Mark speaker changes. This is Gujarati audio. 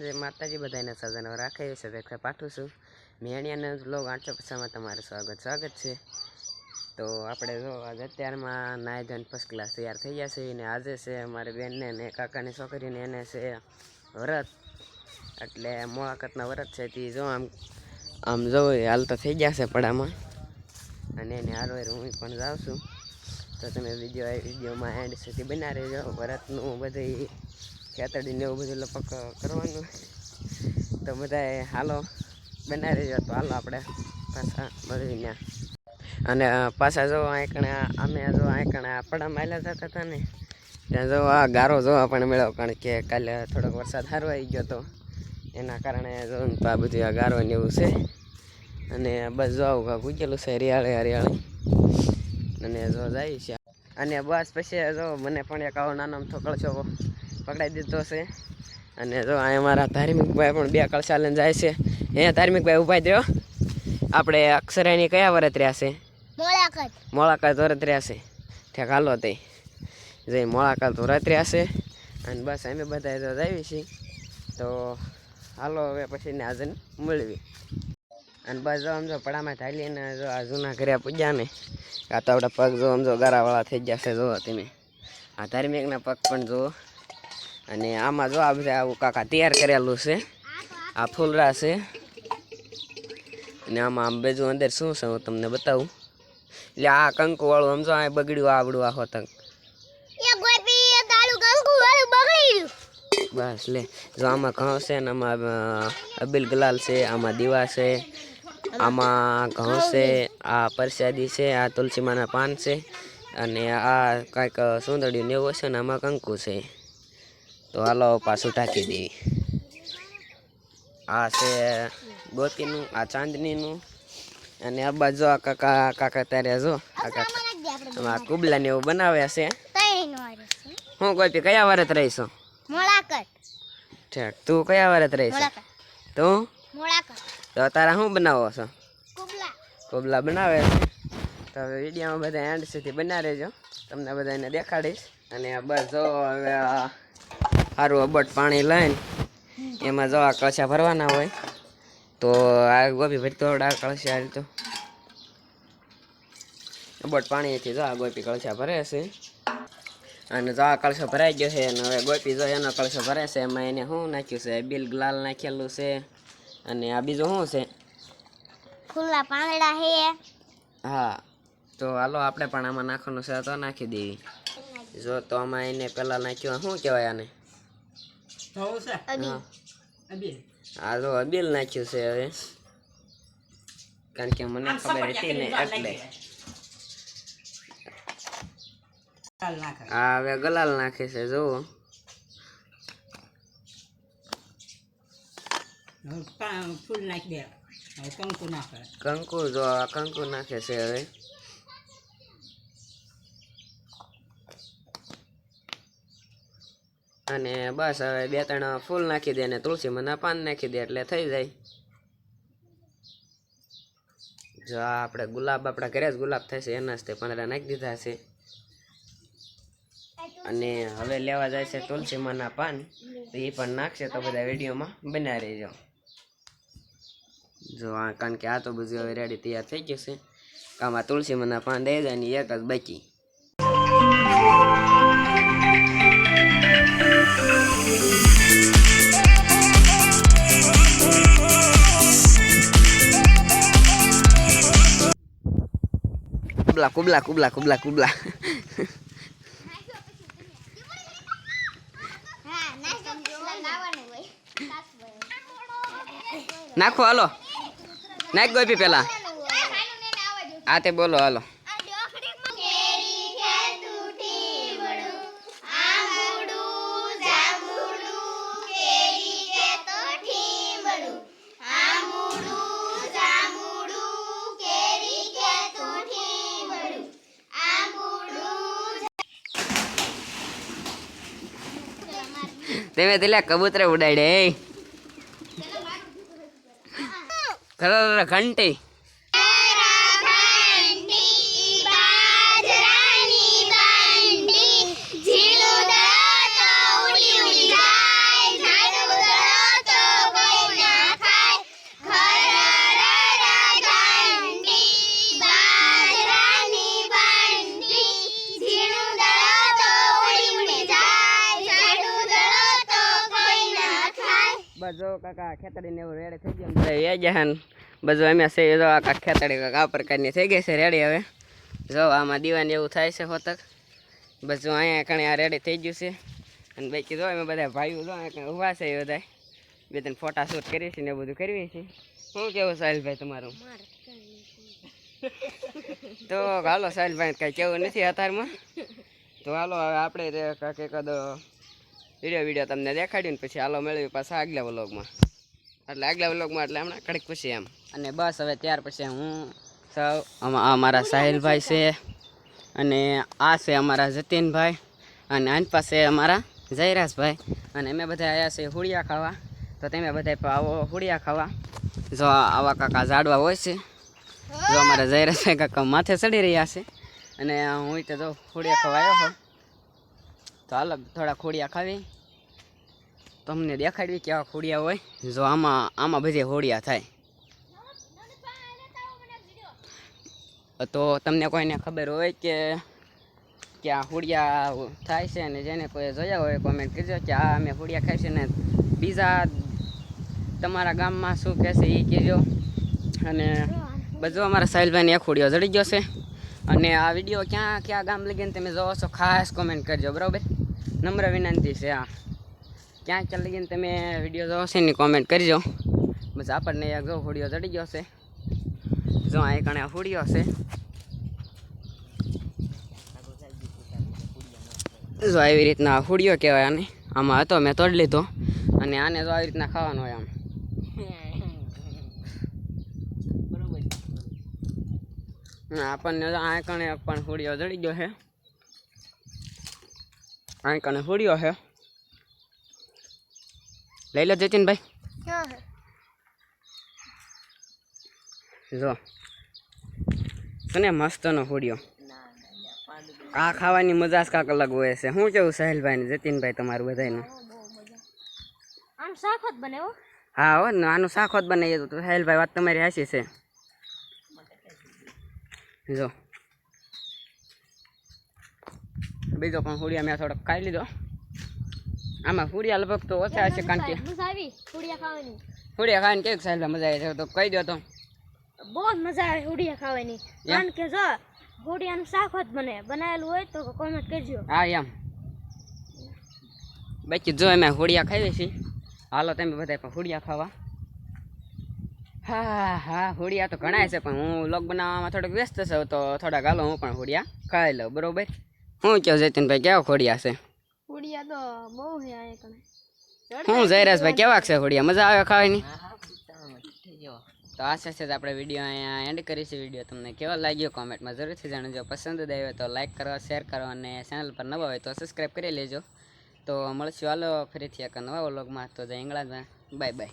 Speaker 1: જે માતાજી બધાને સજનો રાખે. છે વ્યક્ત પાઠું છું મેણિયાના લોગ આઠસો પચાસમાં તમારું સ્વાગત. સ્વાગત છે. તો આપણે જો આજે અત્યારમાં નાય ધોઈને ફર્સ્ટ ક્લાસ તૈયાર થઈ ગયા છે અને આજે છે અમારી બેનને ને કાકાની છોકરીને એને છે વ્રત. એટલે મોળાકતના વ્રત છે તે જો આમ આમ જો હાલ તો થઈ ગયા છે પડામાં. અને એને હારવાર હું પણ જાઉં છું. તો તમે વીડિયો વિડીયોમાં એન્ડ સુધી બના રહેજો. વ્રતનું બધું ખેતડીને એવું બધું લપક કરવાનું. તો બધાએ હાલો બનાવી રહેજો તો હાલો આપણે પાછા મળીને અને પાછા જો આંકણે અમે જો આંકણે આપણા માયલા થતા હતા ને, ત્યાં જો આ ગારો જોવા પણ મળ્યો. કારણ કે કાલે થોડોક વરસાદ સારો આવી ગયો હતો એના કારણે જો ને આ બધું આ ગારો ને એવું છે. અને બસ જો આવું કાંક છે હરિયાળે હરિયાળે. અને જો જાય છે. અને બસ પછી જો મને પણ એક આવો નાનો થોકળ કળશો પકડાઈ દીધો છે. અને જો અહીંયા મારા ધાર્મિકભાઈ પણ બે કળશા લઈને જાય છે. અહીંયા ધાર્મિકભાઈ ઊભા દો આપણે અક્ષરાણી કયા વરત રહ્યા છે?
Speaker 2: મોળાકત
Speaker 1: વરત રહ્યા છે. ઠેક હાલો તે. જઈ મોળાકાત વરત રહ્યા છે. અને બસ અમે બધા તો જાવી છીએ. તો હાલો હવે પછી ને આજે મળવી અને બસ જો સમજો પડામાં પડામાં થાલીને જો આ જૂના ઘરે પૂજ્યા ને. આ તો આપણા પગ જો સમજો ગારાવાળા થઈ ગયા છે જો તમે. આ ધાર્મિકના પગ પણ જુઓ. અને આમાં જો આ બધા આવું કાકા તૈયાર કરેલું છે. આ ફૂલરા છે. અને આમાં આમ બીજું અંદર શું છે હું તમને બતાવું. એટલે આ કંકુ વાળું સમજો આ બગડ્યું આવડું આ હોતંગ બસ લે જો આમાં ઘઉં છે ને આમાં અબિલ ગલાલ છે આમાં દીવા છે આમાં ઘઉં છે આ પરસાદી છે આ તુલસીમાના પાન છે અને આ કાંઈક સુંદરડી ને એવું છે ને આમાં કંકુ છે. તો હાલો પાછું ટાંકી દેવી આ છે ગોતીનું આ ચાંદનીનું. અને આ બાજુ આ કાકા કાકા ત્યારે જો આ કાકા. કુબલા ને એવું બનાવ્યા છે. હું કોઈ કયા વારત રહીશું? ઠીક તું કયા વારત રહીશ? તું? તો તારા શું બનાવો છો?
Speaker 2: કુબલા.
Speaker 1: કોબલા બનાવે છે. તો વિડીયોમાં બધા એન્ડ સુધી બના રહેજો. તમને બધાને દેખાડીશ. અને આ બસ જો હવે સારું અબટ પાણી લઈને એમાં જવા કળશા ભરવાના હોય તો આ ગોપી ભરતો આ કળશા આ તો. અબટ પાણીથી જો આ ગોપી કળશા ભરે છે. અને જો આ કળશો ભરાઈ ગયો છે અને હવે ગોપી જો એનો કળશો ભરે છે એમાં એને શું નાખ્યું છે? બિલ લાલ નાખેલું છે અને આ બીજું શું છે?
Speaker 2: ખુલ્લા પાંદડા હે
Speaker 1: હા તો હાલો આપણે પણ આમાં નાખવાનું છે તો નાખી દેવી જો તો આમાં એને પહેલાં નાખ્યું શું કહેવાય આને?
Speaker 2: અબી
Speaker 1: હા જો અબીલ નાખ્યું છે હવે કારણ કે મને ખબર હતી ને એટલે હા હવે ગલાલ નાખે છે જુઓ
Speaker 3: ફૂલ નાખી દે હવે કંકુ નાખે
Speaker 1: કંકુ જો આ કંકુ નાખે છે હવે અને બસ હવે બે ત્રણ ફૂલ નાખી દે અને તુલસીમાંના પાન નાખી દે એટલે થઈ જાય. જો આ આપણે ગુલાબ, આપણા ઘરે જ ગુલાબ થશે, એના જ તે પાંદડા નાખી દીધા છે. અને હવે લેવા જાય છે તુલસીમાંના પાન, તો એ પણ નાખશે તો બધા વિડીયોમાં બના રહેજો જો આ, કારણ કે આ તો બધું હવે રેડી તૈયાર થઈ ગયું છે. આમાં તુલસીમાંના પાન દઈ જાય ને એક જ બાકી. કુબલા
Speaker 2: હા નાસ્તો લાવવાનું હોય
Speaker 1: નાખો હાલો. નાખ ગોપી પેલા. આ તે બોલો હાલો. તમે તેલા કબૂતરે ઉડાડે ખરા ઘંટી. જો કાકા ખેતડીને એવું રેડી થઈ ગયું એ ગયા ને બધું અમે છે જો આખા ખેતડી આ પ્રકારની થઈ ગઈ છે રેડી હવે. જો આમાં દીવાની એવું થાય છે હોતક. બધું અહીંયા કણે આ રેડી થઈ ગયું છે. અને બાકી જો અમે બધા ભાઈઓ જો અહીંયા ઊભા છે એ બધા બે ત્રણ ફોટા શૂટ કરીએ છીએ ને એવું બધું કરીએ છીએ. શું કેવું સાહિલભાઈ તમારું? તો હાલો સાહિલભાઈ કાંઈ કેવું નથી અત્યારમાં? તો હાલો હવે આપણે કાંઈક એકાદો વીડિયો વીડિયો તમને દેખાડ્યું ને પછી હાલો મેળવી પાછા આગલા વ્લોગમાં. એટલે આગલા વ્લોગમાં એટલે હમણાં કડીક પછી એમ. અને બસ હવે ત્યાર પછી હું સૌ અમારા સાહિલભાઈ છે અને આ છે અમારા જતીનભાઈ અને આની પાસે અમારા જયરાજભાઈ. અને અમે બધા આવ્યા છે હોળિયા ખાવા. તો તમે બધા આવો હુડિયા ખાવા. જો આવા કાકા ઝાડવા હોય છે. જો અમારા જયરાજભાઈ કાકા માથે ચડી રહ્યા છે. અને હું તો જો હુડિયા ખાવા આવ્યો તો અલગ થોડા ખોડિયા ખાવી. તમને દેખાડવી કેવા ખોડિયા હોય. જો આમાં આમાં બધી હોડિયા થાય. તો તમને કોઈને ખબર હોય કે કે આ હોડિયા થાય છે અને જેને કોઈ જોયા હોય કોમેન્ટ કરજો કે આ અમે હોડિયા ખાઈ છે ને બીજા તમારા ગામમાં શું કહેશે એ કહેજો. અને બધું અમારા સાહિલભાઈને એક હોડિયો જડી ગયો છે. અને આ વીડિયો ક્યાં ક્યાં ગામ લગીને તમે જોવો છો ખાસ કોમેન્ટ કરજો, બરાબર? નમ્ર વિનંતી છે આ ક્યાં ચાલી ગઈને તમે વીડિયો જોવો છે એની કોમેન્ટ કરજો. બસ આપણને એક જો હોડિયો ચડી ગયો છે. જો અહીં કણે હોડિયો છે. જો આવી રીતના હુડિયો કહેવાય આને. આમાં હતો મેં તોડી લીધો. અને આને જો આવી રીતના ખાવાનો હોય આમ. આપણને આ કણે પણ હુડિયો જડી ગયો છે. આ કને હુડિયો હે. લઈ લો જતીનભાઈ. જો. તને મસ્તનો હુડિયો આ ખાવાની મજા જ કાંક અલગ હોય છે. શું કેવું સાહિલભાઈ ને જતીનભાઈ તમારું બધાનું
Speaker 2: આમ શાક જ બને હા.
Speaker 1: હો ને આનું શાક હોત બનાવીએ તો સાહિલભાઈ વાત તમારી હાસી છે. જો. બીજો પણ હુડિયા મેં થોડોક ખાઈ લીધો. આમાં હુડિયા લગભગ તો ઓછા હશે કારણ કે
Speaker 2: હુડિયા ખાવાની?
Speaker 1: હુડિયા સાહેબ મજા આવે છે? તો કહી દો તો.
Speaker 2: બહુ મજા આવે હુડિયા ખાવાની. કારણ કે જો હુડિયાનું શાક જ બને બનાવેલું હોય તો કોમેન્ટ કરજો.
Speaker 1: હા એમ. બાકી જો અમે હુડિયા ખાઈએ છીએ હાલો તમે બધા પણ હુડિયા ખાવા. હા હા હુડિયા તો ઘણા છે પણ હું લોક બનાવવામાં થોડોક વ્યસ્ત છું તો થોડાક હાલો હું પણ હુડિયા ખાઈ લઉં બરોબર? હું કહું જતીનભાઈ કેવા ખોડિયા છે?
Speaker 2: ખોડિયા તો બહુ છે આ કણે
Speaker 1: હું જયરાજભાઈ કેવા છે ખોડિયા? મજા આવે ખાવાની? તો આશા છે આપણે વીડિયો અહીંયા એન્ડ કરીશું વીડિયો તમને કેવો લાગ્યો કોમેન્ટમાં જરૂરથી જાણજો પસંદ આવ્યો તો લાઈક કરો શેર કરો અને ચેનલ પર નવા હોય તો સબસ્ક્રાઈબ કરી લેજો. તો મળશું હાલો ફરીથી એક નવા વ્લોગમાં તો જય ઇંગ્લાન્ડમાં બાય બાય